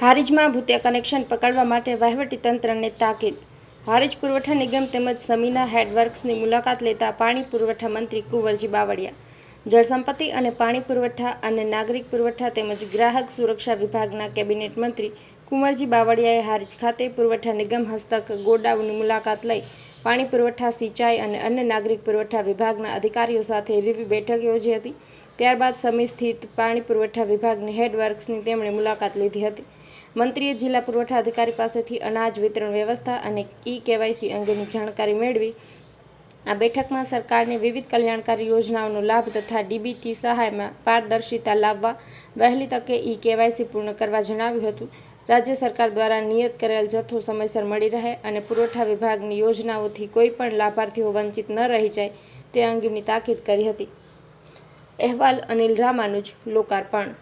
હારીજમાં ભૂતિયા connection પકડવા માટે વહીવટીતંત્રને તાકીદ. હારીજ પુરવઠા નિગમ તેમજ સમીના હેડવર્ક્સની મુલાકાત લેતા પાણી પુરવઠા મંત્રી કુંવરજી બાવળિયા જળસંપત્તિ અને પાણી પુરવઠા અને નાગરિક પુરવઠા તેમજ ગ્રાહક સુરક્ષા વિભાગના કેબિનેટ મંત્રી કુંવરજી બાવળિયાએ હારીજ ખાતે પુરવઠા નિગમ હસ્તક ગોડાઉનની મુલાકાત લઈ પાણી પુરવઠા સિંચાઈ અને અન્ય નાગરિક પુરવઠા વિભાગના અધિકારીઓ સાથે રિવ્યુ બેઠક યોજી હતી. ત્યારબાદ સમી સ્થિત પાણી પુરવઠા વિભાગની હેડવર્ક્સની તેમણે મુલાકાત લીધી હતી. મંત્રીએ જિલ્લા પુરવઠા અધિકારી પાસેથી અનાજ વિતરણ વ્યવસ્થા અને ઈ કેવાયસી અંગેની જાણકારી મેળવી. આ બેઠકમાં સરકારની વિવિધ કલ્યાણકારી યોજનાઓનો લાભ તથા ડીબીટી સહાયમાં પારદર્શિતા લાવવા, વહેલી તકે ઈ કેવાયસી પૂર્ણ કરવા જણાવ્યું હતું. રાજ્ય સરકાર દ્વારા નિયત કરેલ જથ્થો સમયસર મળી રહે અને પુરવઠા વિભાગની યોજનાઓથી કોઈપણ લાભાર્થીઓ વંચિત ન રહી જાય તે અંગેની તાકીદ કરી હતી. અહેવાલ અનિલ રામાનુજ, લોકાર્પણ.